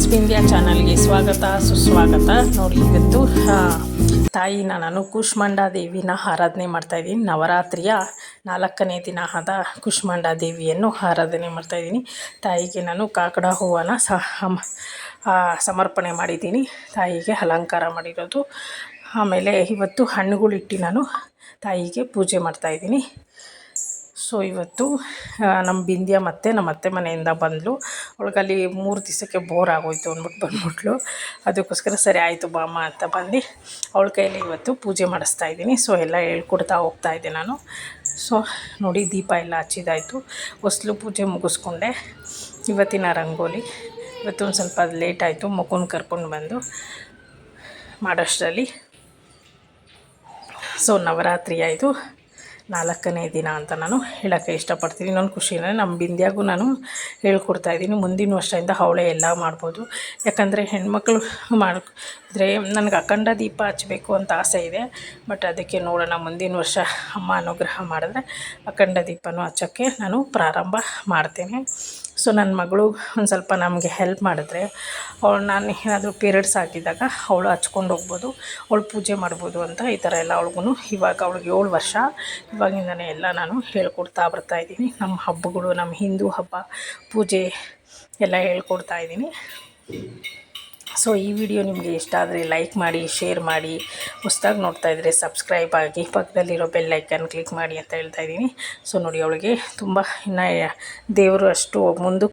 Friends Bindya ಚಾನಲ್ಗೆ ಸ್ವಾಗತ, ಸುಸ್ವಾಗತ. ನೋಡಿ, ಇವತ್ತು ತಾಯಿ ನಾನು ಕುಷ್ಮಾಂಡ ದೇವಿನ ಆರಾಧನೆ ಮಾಡ್ತಾಯಿದ್ದೀನಿ ನವರಾತ್ರಿಯ ನಾಲ್ಕನೇ ದಿನ ಆದ ಕುಷ್ಮಾಂಡ ದೇವಿಯನ್ನು ಆರಾಧನೆ ಮಾಡ್ತಾಯಿದ್ದೀನಿ ತಾಯಿಗೆ ನಾನು ಕಾಕಡ ಹೂವನ್ನು ಸಮರ್ಪಣೆ ಮಾಡಿದ್ದೀನಿ. ತಾಯಿಗೆ ಅಲಂಕಾರ ಮಾಡಿರೋದು. ಆಮೇಲೆ ಇವತ್ತು ಹಣ್ಣುಗಳಿಟ್ಟು ನಾನು ತಾಯಿಗೆ ಪೂಜೆ ಮಾಡ್ತಾಯಿದ್ದೀನಿ ಸೊ ಇವತ್ತು ನಮ್ಮ ಬಿಂದ್ಯ ಮತ್ತೆ ನಮ್ಮ ಅತ್ತೆ ಮನೆಯಿಂದ ಬಂದಳು ಅವಳಿಗಲ್ಲಿ ಮೂರು ದಿವಸಕ್ಕೆ ಬೋರ್ ಆಗೋಯ್ತು ಅಂದ್ಬಿಟ್ಟು ಬಂದ್ಬಿಟ್ಲು. ಅದಕ್ಕೋಸ್ಕರ ಸರಿ ಆಯಿತು ಬಾಮ್ಮ ಅಂತ ಬಂದು ಅವಳ ಕೈಯಲ್ಲಿ ಇವತ್ತು ಪೂಜೆ ಮಾಡಿಸ್ತಾ ಇದ್ದೀನಿ. ಸೊ ಎಲ್ಲ ಹೇಳ್ಕೊಡ್ತಾ ಹೋಗ್ತಾ ಇದ್ದೆ ನಾನು. ಸೊ ನೋಡಿ, ದೀಪ ಎಲ್ಲ ಹಚ್ಚಿದಾಯಿತು. ಹೊಸ್ಲು ಪೂಜೆ ಮುಗಿಸ್ಕೊಂಡೆ. ಇವತ್ತಿನ ರಂಗೋಲಿ. ಇವತ್ತು ಒಂದು ಸ್ವಲ್ಪ ಲೇಟ್ ಆಯಿತು ಮಗುನ ಕರ್ಕೊಂಡು ಬಂದು ಮಾಡೋಷ್ಟರಲ್ಲಿ. ಸೊ ನವರಾತ್ರಿ ಆಯಿತು. ನಾಲ್ಕನೇ ದಿನ ಅಂತ ನಾನು ಹೇಳೋಕ್ಕೆ ಇಷ್ಟಪಡ್ತೀನಿ. ಇನ್ನೊಂದು ಖುಷಿ ಅಂದರೆ ನಮ್ಮ ಬಿಂದ್ಯಾಗೂ ನಾನು ಹೇಳ್ಕೊಡ್ತಾ ಇದ್ದೀನಿ. ಮುಂದಿನ ವರ್ಷದಿಂದ ಅವಳೆ ಎಲ್ಲ ಮಾಡ್ಬೋದು. ಯಾಕಂದರೆ ಹೆಣ್ಮಕ್ಳು ಮಾಡಿದ್ರೆ ನನಗೆ ಅಖಂಡ ದೀಪ ಹಚ್ಚಬೇಕು ಅಂತ ಆಸೆ ಇದೆ. ಬಟ್ ಅದಕ್ಕೆ ನೋಡೋಣ, ಮುಂದಿನ ವರ್ಷ ಅಮ್ಮ ಅನುಗ್ರಹ ಮಾಡಿದ್ರೆ ಅಖಂಡ ದೀಪನೂ ಹಚ್ಚೋಕ್ಕೆ ನಾನು ಪ್ರಾರಂಭ ಮಾಡ್ತೇನೆ. ಸೊ ನನ್ನ ಮಗಳು ಒಂದು ಸ್ವಲ್ಪ ನಮಗೆ ಹೆಲ್ಪ್ ಮಾಡಿದ್ರೆ, ಅವಳು ನಾನು ಏನಾದರೂ ಪೀರಿಯಡ್ಸ್ ಆಗಿದ್ದಾಗ ಅವಳು ಹಚ್ಕೊಂಡು ಹೋಗ್ಬೋದು, ಅವಳು ಪೂಜೆ ಮಾಡ್ಬೋದು ಅಂತ ಈ ಥರ ಎಲ್ಲ ಅವಳಿಗೂ ಇವಾಗ ಅವಳಿಗೆ ಏಳು ವರ್ಷ. ಇವಾಗಿಂದನೇ ಎಲ್ಲ ನಾನು ಹೇಳ್ಕೊಡ್ತಾ ಬರ್ತಾಯಿದ್ದೀನಿ ನಮ್ಮ ಹಬ್ಬಗಳು, ನಮ್ಮ ಹಿಂದೂ ಹಬ್ಬ ಪೂಜೆ ಎಲ್ಲ ಹೇಳ್ಕೊಡ್ತಾ ಇದ್ದೀನಿ. ಸೊ ಈ ವಿಡಿಯೋ ನಿಮಗೆ ಇಷ್ಟ ಆದರೆ ಲೈಕ್ ಮಾಡಿ ಶೇರ್ ಮಾಡಿ, ಹೊಸ್ದಾಗಿ ನೋಡ್ತಾ ಇದ್ದರೆ ಸಬ್ಸ್ಕ್ರೈಬ್ ಆಗಿ ಪಕ್ಕದಲ್ಲಿರೋ ಬೆಲ್ ಐಕನ್ ಕ್ಲಿಕ್ ಮಾಡಿ ಅಂತ ಹೇಳ್ತಾ ಇದ್ದೀನಿ. ಸೊ ನೋಡಿ, ಅವಳಿಗೆ ತುಂಬ ಇನ್ನು ದೇವರು ಅಷ್ಟು ಮುಂದೆ